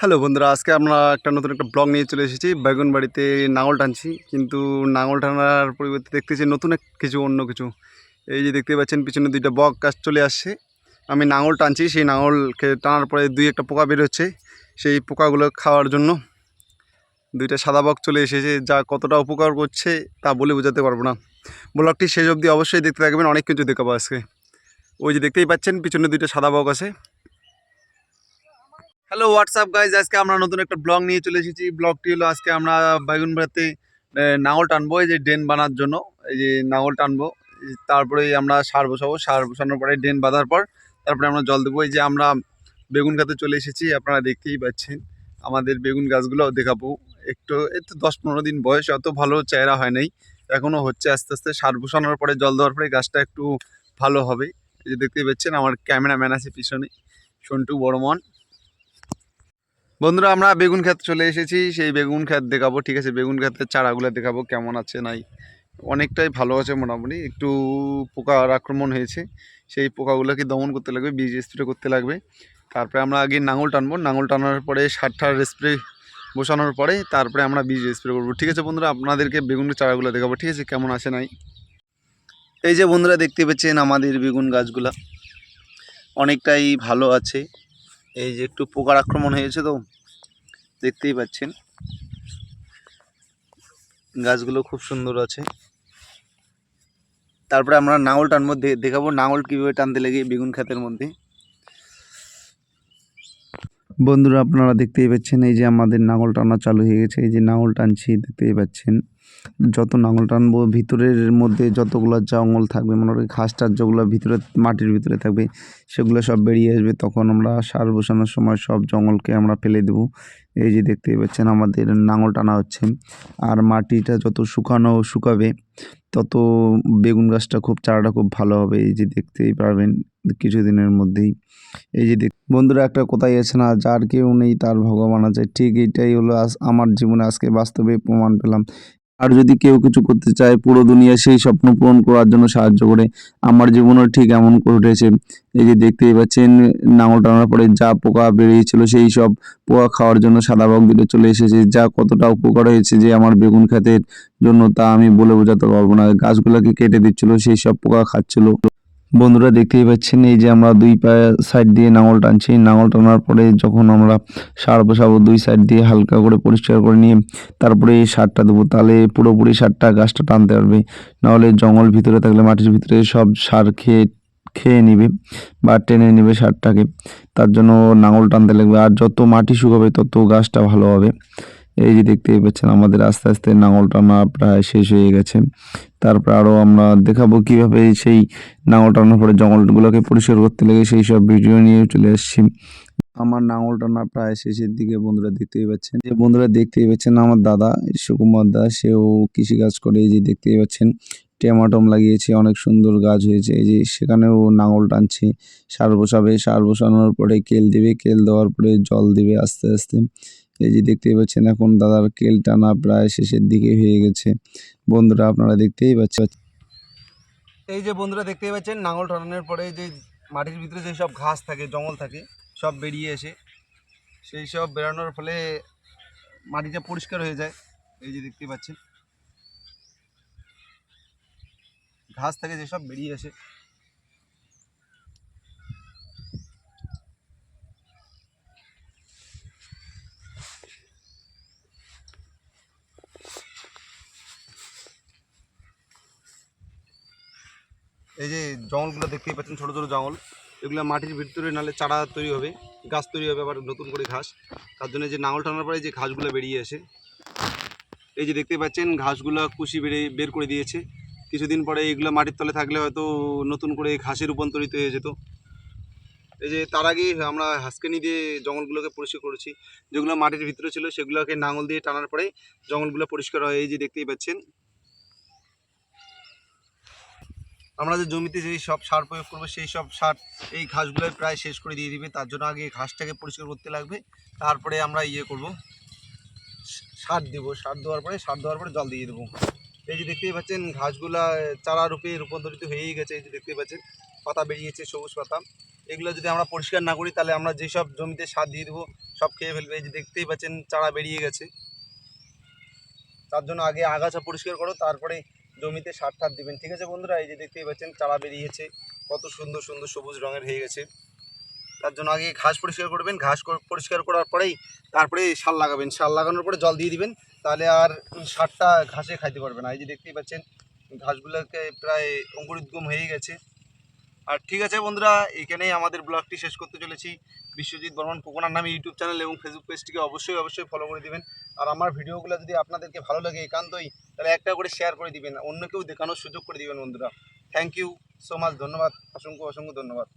Hello বন্ধুরা, আজকে আমরা একটা নতুন একটা ব্লগ নিয়ে চলে এসেছি। বেগুন বাড়িতে নাঙল টানছি, কিন্তু নাঙল টানার পরিবর্তে দেখতেছি নতুন এক কিছু, অন্য কিছু। এই যে দেখতে পাচ্ছেন, পিছনে দুইটা বক গাছ চলে আসছে। আমি নাঙল টানছি, সেই নাঙলকে টানার পরে দুই একটা পোকা বেরোচ্ছে সেই পোকাগুলো খাওয়ার জন্য দুইটা সাদা বক চলে এসেছে, যা কতটা উপকার করছে তা বলে বোঝাতে পারব না। ব্লগটি শেষ অবধি অবশ্যই দেখতে থাকবেন, অনেক কিছু দেখাবো আজকে। ওই যে দেখতেই পাচ্ছেন, পিছনে দুইটা সাদা বক আছে। হ্যালো হোয়াটসঅ্যাপ গাইজ আজকে আমরা নতুন একটা ব্লগ নিয়ে চলে এসেছি। ব্লগটি হলো আজকে আমরা বেগুন বেড়াতে নাঙল টানবো, এই যে ড্রেন বানার জন্য। এই যে নাঙল টানবো তারপরে আমরা সার বসাবো। সার বসানোর পরে ড্রেন বাঁধার পর তারপরে আমরা জল দেবো। এই যে আমরা বেগুন গাছে চলে এসেছি, আপনারা দেখতেই পাচ্ছেন। আমাদের বেগুন গাছগুলো দেখাবো। একটু, এই তো দশ পনেরো দিন বয়স, অত ভালো চেহারা হয় নাই। এখনও হচ্ছে আস্তে আস্তে সার বসানোর পরে, জল দেওয়ার পরে গাছটা একটু ভালো হবে। এই যে দেখতেই পাচ্ছেন, আমার ক্যামেরাম্যান আছে পিছনে, সন্টু বড়মন বন্ধুরা, আমরা বেগুন ক্ষেত চলে এসেছি। সেই বেগুন ক্ষেত দেখাবো, ঠিক আছে? বেগুন ক্ষেতের চারাগুলো দেখাবো, কেমন আছে নাই। অনেকটাই ভালো আছে মোটামুটি, একটু পোকার আক্রমণ হয়েছে। সেই পোকাগুলোকে দমন করতে লাগবে, বীজ স্প্রে করতে লাগবে। তারপরে আমরা আগে নাঙল টানবো। নাঙল টানার পরে সার ঠার স্প্রে বসানোর পরে তারপরে আমরা বীজ স্প্রে করব। ঠিক আছে বন্ধুরা, আপনাদেরকে বেগুনের চারাগুলো দেখাবো, ঠিক আছে? কেমন আছে নাই? এই যে বন্ধুরা, দেখতে পাচ্ছেন আমাদের বেগুন গাছগুলা। অনেকটাই ভালো আছে। এই যে একটু পোকার আক্রমণ হয়েছে তো, দেখতেই পাচ্ছেন। গাছগুলো খুব সুন্দর আছে। তারপরে আমরা নাঙল টানবো দেখাবো, নাঙল কীভাবে টানতে লাগে বেগুন ক্ষেতের মধ্যে। বন্ধুরা, আপনারা দেখতেই পাচ্ছেন, এই যে আমাদের নাঙল টানা চালু হয়ে গেছে, এই যে নাঙল টানছি, দেখতেই পাচ্ছেন। যত নাঙল টানবো, ভিতরের মধ্যে যতগুলো জঙ্গল থাকবে, মনে করি ঘাস টাস যেগুলো ভিতরে, মাটির ভিতরে থাকবে, সেগুলো সব বেরিয়ে আসবে, তখন আমরা সার বসানোর সময় সব জঙ্গলকে আমরা ফেলে দেবো। এই যে দেখতেই পাচ্ছেন আমাদের নাঙল টানা হচ্ছে, আর মাটিটা যত শুকানো শুকাবে, তত বেগুন গাছটা খুব, চারাটা খুব ভালো হবে, এই যে দেখতেই পারবেন কিছুদিনের মধ্যেই। এই যে দেখ, বন্ধুরা একটা কোথায় আছে না, যার কেউ নেই তার ভগবান আছে, ঠিক এটাই হলো আজ আমার জীবনে আজকে বাস্তবে প্রমাণ পেলাম। আর যদি কেউ কিছু করতে চায়, পুরো দুনিয়া সেই স্বপ্ন পূরণ করার জন্য সাহায্য করে। আমার জীবনও ঠিক এমন করে উঠেছে এই যে দেখতেই পাচ্ছেন, নাঙল টানার পরে যা পোকা বেরিয়েছিল সেই সব পোকা খাওয়ার জন্য সাদা বক দিলে চলে এসেছে। যা কতটা উপকার হয়েছে যে আমার বেগুন ক্ষেতের জন্য তা আমি বলে বোঝাতে পারব না। গাছগুলোকে কেটে দিচ্ছিল, সেই সব পোকা খাচ্ছিল। বন্ধুরা দেখতেই পাচ্ছেন, এই যে আমরা দুই পায়ে সাইড দিয়ে নাঙল টানছি। নাঙল টানার পরে যখন আমরা সার বসাবো, দুই সাইড দিয়ে হালকা করে পরিষ্কার করে নিয়ে তারপরে এই সারটা দেবো। তাহলে পুরোপুরি সারটা গাছটা টানতে পারবে। নাহলে জঙ্গল ভিতরে থাকলে মাটির ভিতরে সব সার খেয়ে খেয়ে নিবে বা টেনে নেবে সারটাকে। তার জন্য নাঙল টানতে লাগবে। আর যত মাটি শুকাবে, তত গাছটা ভালো হবে। এই যে দেখতেই পাচ্ছেন, আমাদের আস্তে আস্তে নাঙল টানা প্রায় শেষ হয়ে গেছে। তারপর আরও আমরা দেখাবো কীভাবে সেই নাঙল টানার পরে জঙ্গলগুলোকে পরিষ্কার করতে লেগে, সেই সব ভিডিও নিয়ে চলে আসছি। আমার নাঙল টানা প্রায় শেষের দিকে, বন্ধুরা দেখতেই পাচ্ছেন। যে বন্ধুরা দেখতেই পাচ্ছেন, আমার দাদা সুকুমার দাস, সেও কৃষিকাজ করে, এই যে দেখতেই পাচ্ছেন, টমাটম লাগিয়েছে, অনেক সুন্দর গাছ হয়েছে। এই যে সেখানেও নাঙল টানছে, সার বসাবে, সার বসানোর পরে কেল দিবে, কেল দেওয়ার পরে জল দিবে আস্তে আস্তে। এই যে দেখতেই পাচ্ছেন, এখন দাদার কেল টানা প্রায় শেষের দিকে হয়ে গেছে। বন্ধুরা, আপনারা দেখতেই পাচ্ছেন। এই যে বন্ধুরা, দেখতেই পাচ্ছেন, নাঙল টানানোর পরে যে মাটির ভিতরে যে সব ঘাস থাকে, জঙ্গল থাকে, সব বেরিয়ে এসে সেই সব বেরানোর ফলে মাটিটা পরিষ্কার হয়ে যায়। এই যে দেখতেই পাচ্ছেন, ঘাস থেকে যেসব বেরিয়ে আসে। এই যে জঙ্গলগুলো দেখতেই পাচ্ছেন, ছোটো ছোটো জঙ্গল। এগুলো মাটির ভিতরে নালে চারা তৈরি হবে, গাছ তৈরি হবে, আবার নতুন করে ঘাস। তার জন্য যে নাঙল টানার পরে যে ঘাসগুলো বেরিয়ে আসে। এই যে দেখতে পাচ্ছেন, ঘাসগুলো কুশি বেরিয়ে বের করে দিয়েছে। কিছুদিন পরে এগুলো মাটির তলে থাকলে হয়তো নতুন করে ঘাসে রূপান্তরিত হয়ে যেত। এই যে তার আগে আমরা হাঁসকানি দিয়ে জঙ্গলগুলোকে পরিষ্কার করেছি। যেগুলো মাটির ভিতরে ছিল, সেগুলোকে নাঙল দিয়ে টানার পরে জঙ্গলগুলো পরিষ্কার হয়। এই যে দেখতেই পাচ্ছেন আমরা যে জমিতে যেই সব সার প্রয়োগ করব, সেই সব সার এই ঘাসগুলোই প্রায় শেষ করে দিয়ে দিবে। তার জন্য আগে ঘাসটাকে পরিষ্কার করতে লাগবে। তারপরে আমরা ইয়ে করব, সার দেবো। সার দেওয়ার পরে, সার দেওয়ার পরে জল দিয়ে দেবো। এই যে দেখতেই পাচ্ছেন, ঘাসগুলা চারা রূপে রূপান্তরিত হয়েই গেছে। এই যে দেখতেই পাচ্ছেন, পাতা বেরিয়েছে, সবুজ পাতা। এগুলো যদি আমরা পরিষ্কার না করি, তাহলে আমরা যেসব জমিতে সার দিয়ে দেবো, সব খেয়ে ফেলবে। এই যে দেখতেই পাচ্ছেন, চারা বেরিয়ে গেছে। তার জন্য আগে আগাছা পরিষ্কার করো, তারপরে জমিতে সার ঠার দেবেন। ঠিক আছে বন্ধুরা, এই যে দেখতেই পাচ্ছেন, চারা বেরিয়েছে। কত সুন্দর সুন্দর সবুজ রঙের হয়ে গেছে। তার জন্য আগে ঘাস পরিষ্কার করবেন। ঘাস পরিষ্কার করার পরেই তারপরে সার লাগাবেন। সার লাগানোর পরে জল দিয়ে দিবেন। তাহলে আর সারটা ঘাসে খাইতে পারবে না। এই যে দেখতেই পাচ্ছেন, ঘাসগুলোকে প্রায় অঙ্কুরিদ্গম হয়ে গেছে। আর ঠিক আছে বন্ধুরা, এখানেই আমাদের ব্লগটি শেষ করতে চলেছি। বিশ্বজিৎ বর্মন কোকোনার নামে ইউটিউব চ্যানেল এবং ফেসবুক পেজটিকে অবশ্যই অবশ্যই ফলো করে দেবেন। আর আমার ভিডিওগুলো যদি আপনাদেরকে ভালো লাগে একান্তই, তাহলে একটা করে শেয়ার করে দিবেন। অন্য কেউ দেখানোর সুযোগ করে দিবেন বন্ধুরা। থ্যাংক ইউ সো মাচ ধন্যবাদ, অসংখ্য অসংখ্য ধন্যবাদ।